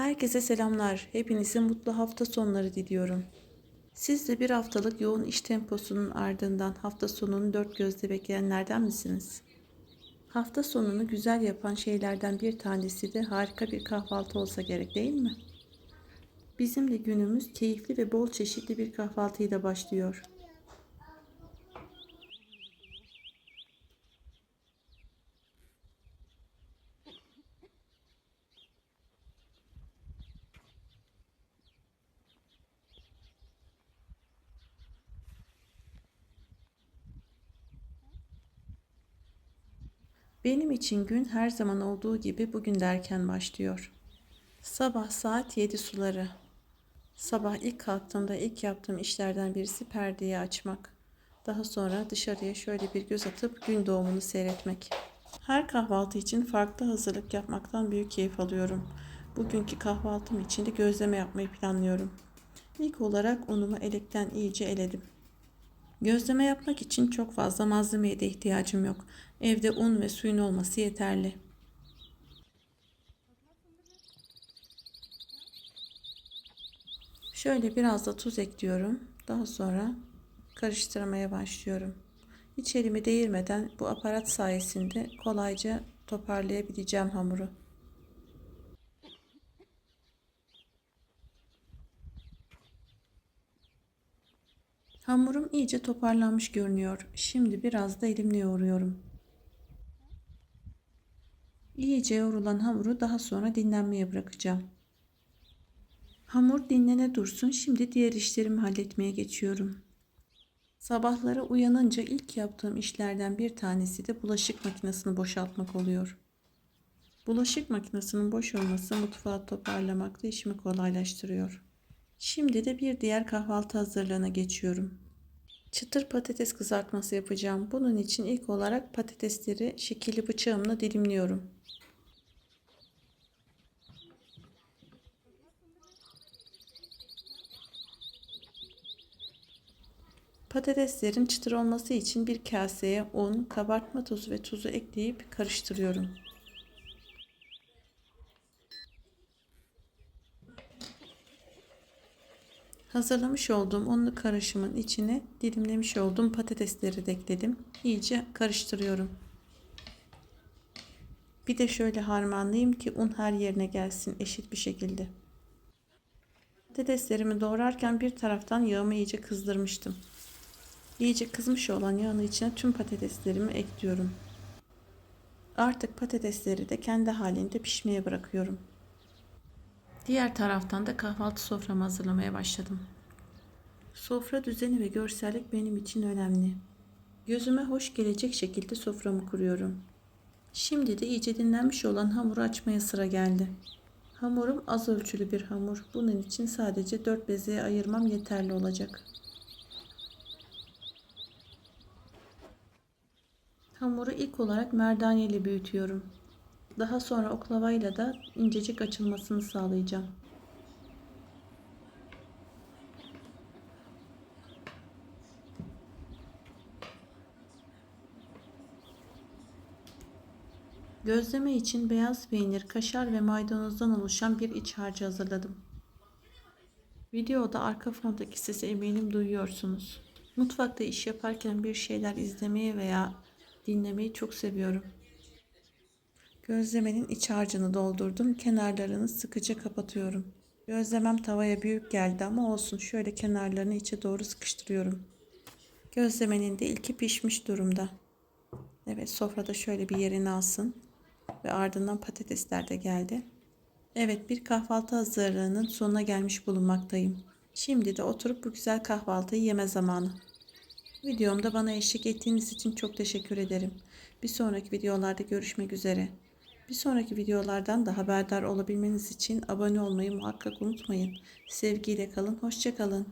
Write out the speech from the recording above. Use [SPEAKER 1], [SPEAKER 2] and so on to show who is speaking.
[SPEAKER 1] Herkese selamlar. Hepinize mutlu hafta sonları diliyorum. Siz de bir haftalık yoğun iş temposunun ardından hafta sonunu dört gözle bekleyenlerden misiniz? Hafta sonunu güzel yapan şeylerden bir tanesi de harika bir kahvaltı olsa gerek değil mi? Bizim de günümüz keyifli ve bol çeşitli bir kahvaltıyla başlıyor. Benim için gün her zaman olduğu gibi bugün de erken başlıyor. Sabah saat 7 suları. Sabah ilk kalktığımda ilk yaptığım işlerden birisi perdeyi açmak. Daha sonra dışarıya şöyle bir göz atıp gün doğumunu seyretmek. Her kahvaltı için farklı hazırlık yapmaktan büyük keyif alıyorum. Bugünkü kahvaltım için de gözleme yapmayı planlıyorum. İlk olarak unumu elekten iyice eledim. Gözleme yapmak için çok fazla malzemeye de ihtiyacım yok. Evde un ve suyun olması yeterli. Şöyle biraz da tuz ekliyorum. Daha sonra karıştırmaya başlıyorum. Hiç elimi değirmeden bu aparat sayesinde kolayca toparlayabileceğim hamuru. Hamurum iyice toparlanmış görünüyor. Şimdi biraz da elimle yoğuruyorum. İyice yoğrulan hamuru daha sonra dinlenmeye bırakacağım. Hamur dinlene dursun. Şimdi diğer işlerimi halletmeye geçiyorum. Sabahları uyanınca ilk yaptığım işlerden bir tanesi de bulaşık makinesini boşaltmak oluyor. Bulaşık makinesinin boş olması mutfağı toparlamakta işimi kolaylaştırıyor. Şimdi de bir diğer kahvaltı hazırlığına geçiyorum. Çıtır patates kızartması yapacağım. Bunun için ilk olarak patatesleri şekilli bıçağımla dilimliyorum. Patateslerin çıtır olması için bir kaseye un, kabartma tozu ve tuzu ekleyip karıştırıyorum. Hazırlamış olduğum unlu karışımın içine dilimlemiş olduğum patatesleri de ekledim. İyice karıştırıyorum. Bir de şöyle harmanlayayım ki un her yerine gelsin eşit bir şekilde. Patateslerimi doğrarken bir taraftan yağımı iyice kızdırmıştım. İyice kızmış olan yağın içine tüm patateslerimi ekliyorum. Artık patatesleri de kendi halinde pişmeye bırakıyorum. Diğer taraftan da kahvaltı soframı hazırlamaya başladım. Sofra düzeni ve görsellik benim için önemli. Gözüme hoş gelecek şekilde soframı kuruyorum. Şimdi de iyice dinlenmiş olan hamuru açmaya sıra geldi. Hamurum az ölçülü bir hamur. Bunun için sadece 4 bezeye ayırmam yeterli olacak. Hamuru ilk olarak merdane ile büyütüyorum. Daha sonra oklavayla da incecik açılmasını sağlayacağım. Gözleme için beyaz peynir, kaşar ve maydanozdan oluşan bir iç harcı hazırladım. Videoda arka fondaki sesi eminim duyuyorsunuz. Mutfakta iş yaparken bir şeyler izlemeyi veya dinlemeyi çok seviyorum. Gözlemenin iç harcını doldurdum. Kenarlarını sıkıca kapatıyorum. Gözlemem tavaya büyük geldi ama olsun. Şöyle kenarlarını içe doğru sıkıştırıyorum. Gözlemenin de ilki pişmiş durumda. Evet sofrada şöyle bir yerini alsın. Ve ardından patatesler de geldi. Evet bir kahvaltı hazırlığının sonuna gelmiş bulunmaktayım. Şimdi de oturup bu güzel kahvaltıyı yeme zamanı. Videomda bana eşlik ettiğiniz için çok teşekkür ederim. Bir sonraki videolarda görüşmek üzere. Bir sonraki videolardan da haberdar olabilmeniz için abone olmayı muhakkak unutmayın. Sevgiyle kalın, hoşçakalın.